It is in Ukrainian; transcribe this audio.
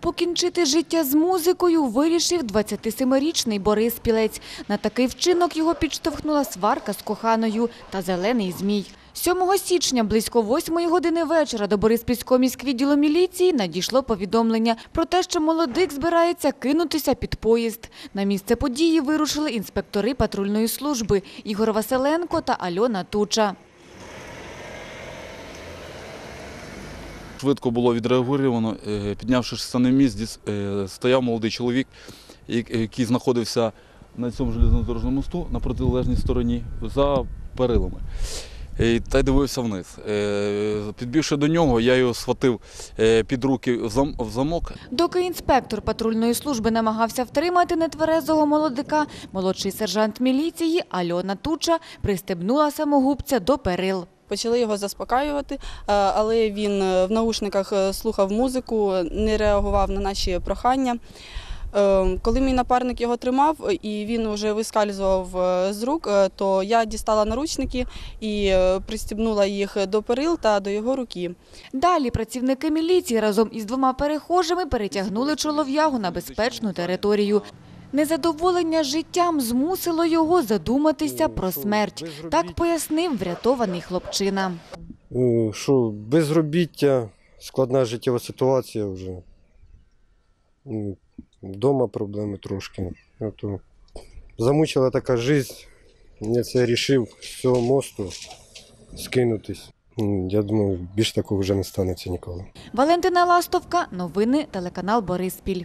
Покінчити життя з музикою вирішив 27-річний Борис Пілець. На такий вчинок його підштовхнула сварка з коханою та зелений змій. 7 січня близько 8 години вечора до Бориспільського міськвідділу міліції надійшло повідомлення про те, що молодик збирається кинутися під поїзд. На місце події вирушили інспектори патрульної служби Ігор Василенко та Альона Туча. Швидко було відреаговано. Е, Піднявшись на місць, е, стояв молодий чоловік, який знаходився на цьому железнодорожному мосту на протилежній стороні за перилами. Е, Та й дивився вниз. Е, Підбігши до нього, я його схватив е, під руки в замок. Доки інспектор патрульної служби намагався втримати нетверезого молодика, молодший сержант міліції Альона Туча пристебнула самогубця до перил. Почали його заспокаювати, е, але він е, в наушниках е, слухав музику, не реагував на наші прохання. Коли мій напарник його тримав і він вже вискальзував з рук, то я дістала наручники і пристібнула їх до перил та до його руки. Далі працівники міліції разом із двома перехожими перетягнули чолов'ягу на безпечну територію. Незадоволення життям змусило його задуматися про смерть. Так пояснив врятований хлопчина. Що безробіття, складна життєва ситуація вже. Вдома проблеми трошки. Ото замучила така життя. Я це вирішив з цього мосту скинутись. Я думаю, більш такого вже не станеться ніколи. Валентина Ластовка, новини телеканал Бориспіль.